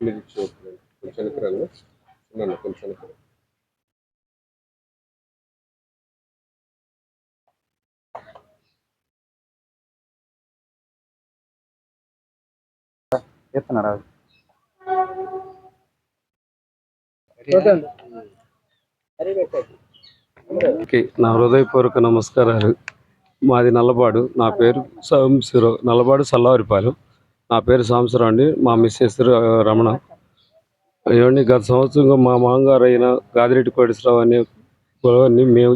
మీరు చూడండి కొంచెం వెనకరండి ఉన్నాను కొంచెం వెనక చెప్తున్నారా ఓకే నా హృదయపూర్వక నమస్కారాలు. మాది నల్లబాడు. నా పేరు సాంశీరావు నల్లబాడు సల్లవారిపాలెం నా పేరు సాంశీరావు అండి. మా మిస్సెస్ రమణ. ఏమండి గత సంవత్సరం మా మామగారు అయిన గాదిరెడ్డి కోటేశ్వరరావు అనే పొలాన్ని మేము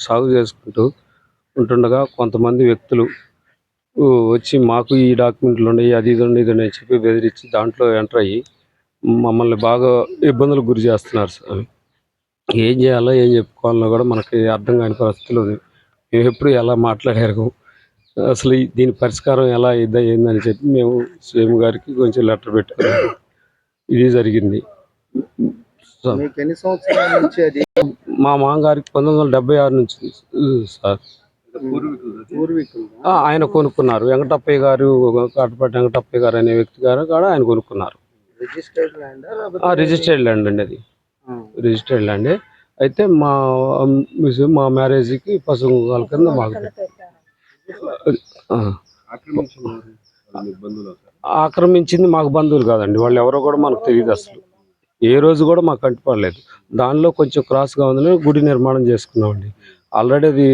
సాగు చేసుకుంటూ ఉంటుండగా కొంతమంది వ్యక్తులు వచ్చి మాకు ఈ డాక్యుమెంట్లు ఉన్నాయి అది ఇది ఉన్నాయి ఇది అని చెప్పి బెదిరించి దాంట్లో ఎంటర్ అయ్యి మమ్మల్ని బాగా ఇబ్బందులకు గురి చేస్తున్నారు స్వామి ఏం చేయాలో ఏం చెప్పుకోవాలో కూడా మనకి అర్థం కాని పరిస్థితులు ఉంది. మేము ఎప్పుడు ఎలా మాట్లాడారు? అసలు దీని పరిష్కారం ఎలా ఇద్దా ఏందని చెప్పి మేము సీఎం గారికి కొంచెం లెటర్ పెట్టుకున్నాము ఇది జరిగింది. మా మామగారికి పంతొమ్మిది వందల డెబ్బై ఆరు నుంచి సార్. ఆయన కొనుక్కున్నారు. వెంకటప్పయ్య గారు కాటపాటి వెంకటప్పయ్య గారు అనే వ్యక్తి గారు కూడా ఆయన కొనుక్కున్నారు. రిజిస్టర్డ్ ల్యాండ్ అండి అది. రిజిస్టర్డ్ ల్యాండ్ అయితే మా మా మ్యారేజ్కి పసుపు వాళ్ళ కింద మాకు ఆక్రమించింది మాకు బంధువులు కాదండి. వాళ్ళు ఎవరో కూడా మనకు తెలియదు అసలు. ఏ రోజు కూడా మాకు కంటిపడలేదు దానిలో కొంచెం క్రాస్గా ఉందని గుడి నిర్మాణం చేసుకున్నామండి. ఆల్రెడీ అది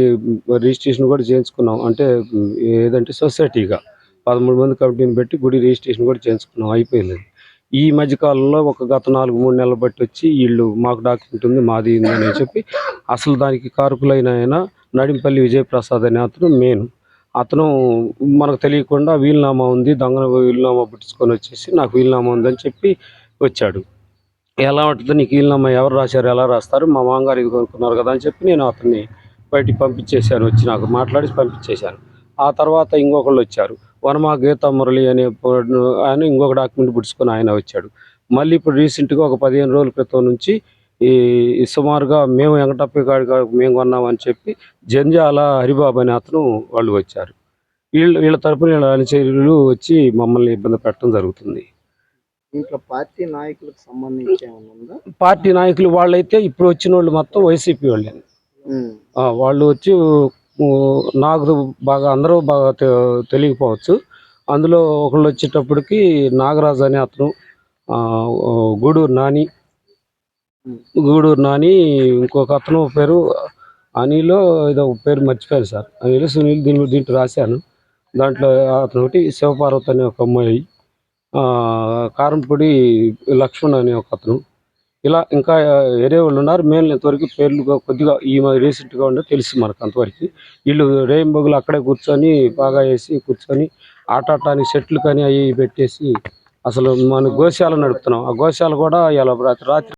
రిజిస్ట్రేషన్ కూడా చేయించుకున్నాం. అంటే ఏదంటే సొసైటీగా పదమూడు మంది కమిటీని పెట్టి గుడి రిజిస్ట్రేషన్ కూడా చేయించుకున్నాం. అయిపోయింది. ఈ మధ్యకాలంలో ఒక గత నాలుగు మూడు నెలలు బట్టి వచ్చి వీళ్ళు మాకు డాక్యుమెంట్ ఉంది మాది ఉంది అని చెప్పి అసలు దానికి కారకులైన ఆయన నడింపల్లి విజయప్రసాద్ అనే అతను మెయిన్. అతను మనకు తెలియకుండా వీలునామా ఉంది దొంగ వీలునామా పుట్టించుకొని వచ్చేసి నాకు వీలునామా ఉందని చెప్పి వచ్చాడు. ఎలా ఉంటుంది నీకు వీలునామా ఎవరు రాశారు ఎలా రాస్తారు మా మామగారు ఇది కొనుక్కున్నారు కదా అని చెప్పి నేను అతన్ని బయటికి పంపించేశాను వచ్చి నాకు మాట్లాడి పంపించేశాను. ఆ తర్వాత ఇంకొకళ్ళు వచ్చారు. వనమా గీతా మురళి అనే ఆయన ఇంకొక డాక్యుమెంట్ పుట్టించుకొని ఆయన వచ్చాడు. మళ్ళీ ఇప్పుడు రీసెంట్గా ఒక పదిహేను రోజుల క్రితం నుంచి ఈ సుమారుగా మేము వెంకటప్ప గారి మేము కొన్నామని చెప్పి జంజాల హరిబాబు అనే అతను వాళ్ళు వచ్చారు. వీళ్ళ వీళ్ళ తరపున వీళ్ళ అనుచరులు వచ్చి మమ్మల్ని ఇబ్బంది పెట్టడం జరుగుతుంది. ఇంట్లో పార్టీ నాయకులకు సంబంధించి పార్టీ నాయకులు వాళ్ళైతే ఇప్పుడు వచ్చిన వాళ్ళు మొత్తం వైసీపీ వాళ్ళే. వాళ్ళు వచ్చి నాకు బాగా అందరూ బాగా తె- తెలియకపోవచ్చు. అందులో ఒకళ్ళు వచ్చేటప్పటికి నాగరాజు అనే అతను గూడూరు నాని. గూడూరు నాని ఇంకొక అతను పేరు అనిలో ఏదో ఒక పేరు మర్చిపోయాను సార్. అనిల్ సునీల్ దీని దీంట్లో రాశాను. దాంట్లో అతను ఒకటి శివపార్వతి అనే ఒక అమ్మాయి కారంపూడి కారంపొడి లక్ష్మణ్ అనే ఒక అతను. ఇలా ఇంకా వేరే వాళ్ళు ఉన్నారు. మేము ఇంతవరకు పేర్లు కొద్దిగా ఈ రీసెంట్గా ఉండే తెలుసు మనకు అంతవరకు. వీళ్ళు రేయింబొగులు అక్కడే కూర్చొని బాగా వేసి కూర్చొని ఆట ఆడటానికి సెట్లు కానీ అవి పెట్టేసి అసలు మన గోశాల నడుపుతున్నాం. ఆ గోశాల కూడా ఇలా రాత్రి